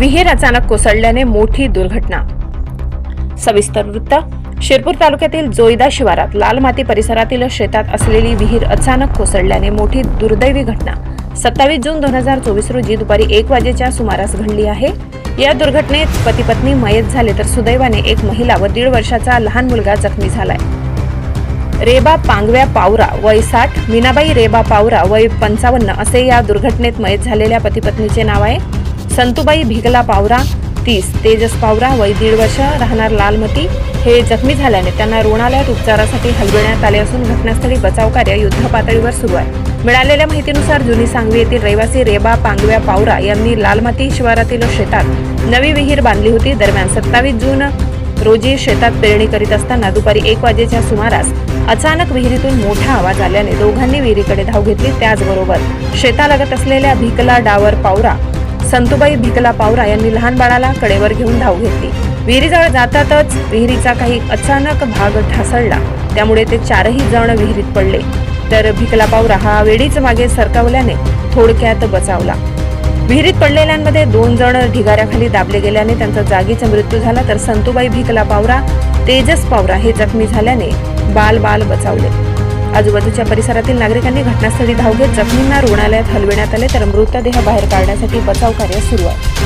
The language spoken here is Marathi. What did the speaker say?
विहीर अचानक कोसळल्याने मोठी दुर्घटना. सविस्तर वृत्त शिरपूर तालुक्यातील जोईदा शिवारात लाल माती परिसरातील शेतात असलेली विहीर अचानक कोसळल्याने मोठी दुर्दैवी घटना. सत्तावीस जून दोन हजार चोवीस रोजी दुपारी एक वाजेच्या सुमारास घडली आहे. या दुर्घटनेत पती पत्नी मयत झाले तर सुदैवाने एक महिला व दीड वर्षाचा लहान मुलगा जखमी झालाय. रेबा पांगव्या पावरा वय साठ मीनाबाई रेबा पावरा वय पंचावन्न असे या दुर्घटनेत मयत झालेल्या पती पत्नीचे नाव आहे. संतुबाई भिगला पावरा तीस. तेजस पावरा वय दीड वर्ष राहणार लालमती. हे जखमी झाल्याने त्यांना रुग्णालयात उपचारासाठी हलविण्यात आले असून घटनास्थळी बचाव कार्य युद्धपातळीवर सुरू आहे. मिळालेल्या माहितीनुसार जुनी सांगवी येथील रहिवासी रेबा पांगव्या पावरा यांनी लालमाती शिवारातील शेतात नवी विहीर बांधली होती. दरम्यान सत्तावीस जून रोजी शेतात पेरणी करीत असताना दुपारी एक वाजेच्या सुमारास अचानक विहिरीतून मोठा आवाज आल्याने दोघांनी विहिरीकडे धाव घेतली. त्याचबरोबर शेतालगत असलेल्या भिकला डावर पावरा संतुबाई भिकला पावरा यांनी लहान बाळाला कडेवर घेऊन धाव घेतली. विहिरीजवळ जातातच विहिरीचा काही अचानक भाग ढासळला. त्यामुळे ते चारही जण विहिरीत पडले. तर भिकला पावरा हा वेळीच मागे सरकावल्याने थोडक्यात बचावला. विहिरीत पडलेल्यांमध्ये दोन जण ढिगाऱ्याखाली दाबले गेल्याने त्यांचा जागीच मृत्यू झाला तर संतुबाई भिकला पावरा तेजस पावरा हे जखमी झाल्याने बाल बाल बचावले. आजूबाजूच्या परिसरातील नागरिकांनी घटनास्थळी धाव घेत जखमींना रुग्णालयात हलविण्यात आले तर मृतदेह बाहेर काढण्यासाठी बचाव कार्य सुरू आहे.